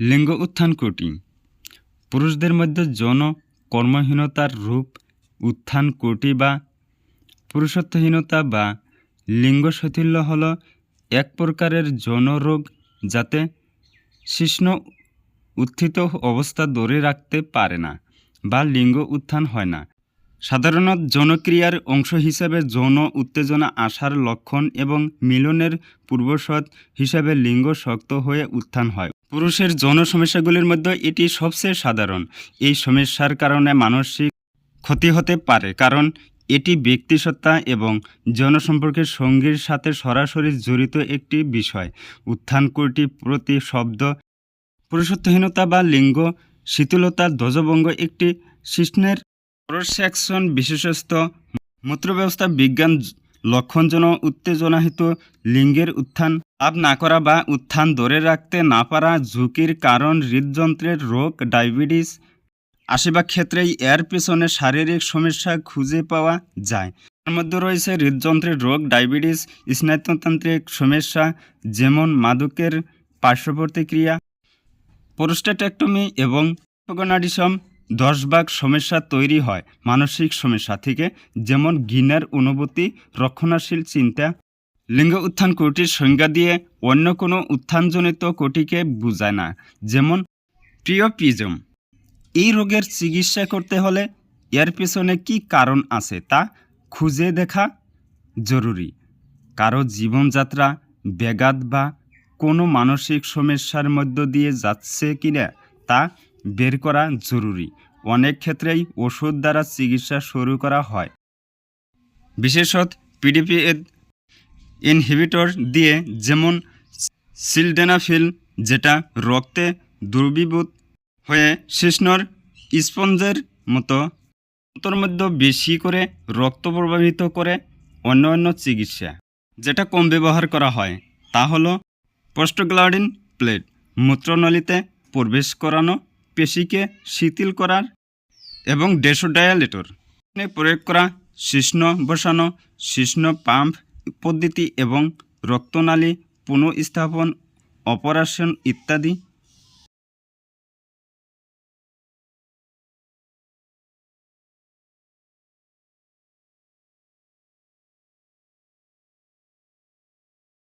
লিঙ্গ উত্থান কোটি। পুরুষদের মধ্যে যৌন কর্মহীনতার রূপ উত্থান কোটি বা পুরুষত্বহীনতা বা লিঙ্গ শৈথিল্য হল এক প্রকারের যৌন রোগ যাতে শিশ্ন উত্থিত অবস্থা ধরে রাখতে পারে না বা লিঙ্গ উত্থান হয় না। সাধারণত যৌনক্রিয়ার অংশ হিসেবে যৌন উত্তেজনা আসার লক্ষণ এবং মিলনের পূর্বশত হিসাবে লিঙ্গ শক্ত হয়ে উত্থান হয়। পুরুষের যৌন সমস্যাগুলির মধ্যে এটি সবচেয়ে সাধারণ। এই সমস্যার কারণে মানসিক ক্ষতি হতে পারে, কারণ এটি ব্যক্তিসত্তা এবং যৌন সম্পর্কের সঙ্গীর সাথে সরাসরি জড়িত একটি বিষয়। উত্থান কোটি প্রতি শব্দ, পুরুষত্বহীনতা বা লিঙ্গ শীতলতার ধ্বজভঙ্গ একটি প্রোসেকশন বিশেষত মূত্রব্যবস্থা বিজ্ঞান লক্ষণজন উত্তেজনাহিত লিঙ্গের উত্থান লাভ না করা বা উত্থান ধরে রাখতে না পারা ঝুঁকির কারণ হৃদযন্ত্রের রোগ, ডায়াবেটিস আশিবাগ ক্ষেত্রেই এর পেছনে শারীরিক সমস্যা খুঁজে পাওয়া যায়। তার মধ্যে রয়েছে হৃদযন্ত্রের রোগ, ডায়াবেটিস, স্নায়ুতন্ত্রিক সমস্যা, যেমন মাদকের পার্শ্ব প্রতিক্রিয়া প্রোস্টেটেক্টমি এবং দশ ভাগ সমস্যা তৈরি হয় মানসিক সমস্যা থেকে, যেমন ঘৃণার অনুভূতি, রক্ষণশীল চিন্তা। লিঙ্গ উত্থান কোটির সংজ্ঞা দিয়ে অন্য কোনো উত্থানজনিত কোটিকে বোঝায় না, যেমন প্রিয়পিজম। এই রোগের চিকিৎসা করতে হলে এর পেছনে কী কারণ আছে তা খুঁজে দেখা জরুরি। কারও জীবনযাত্রা ব্যাঘাত বা কোনো মানসিক সমস্যার মধ্য দিয়ে যাচ্ছে কিনা তা বের করা জরুরি। অনেক ক্ষেত্রেই ওষুধ দ্বারা চিকিৎসা শুরু করা হয়। বিশেষত পিডিপি ইনহিবিটর দিয়ে যেমন সিলডেনাফিল যেটা রক্তে দুর্বিভূত হয়ে শিষ্ণর স্পঞ্জের মতো অন্তর মধ্যে বেশি করে রক্ত প্রবাহিত করে অন্য অন্য চিকিৎসা, যেটা কম ব্যবহার করা হয়, তা হলো পোস্টোগ্লাউডিন প্লেট মূত্রনলীতে প্রবেশ করানো পেশিকে শিথিল করার এবং ডেসোডায়ালেটর প্রয়োগ করা শিষ্ণ বসানো শিষ্ণ পাম্প পদ্ধতি এবং রক্তনালী পুনঃস্থাপন, অপারেশন ইত্যাদি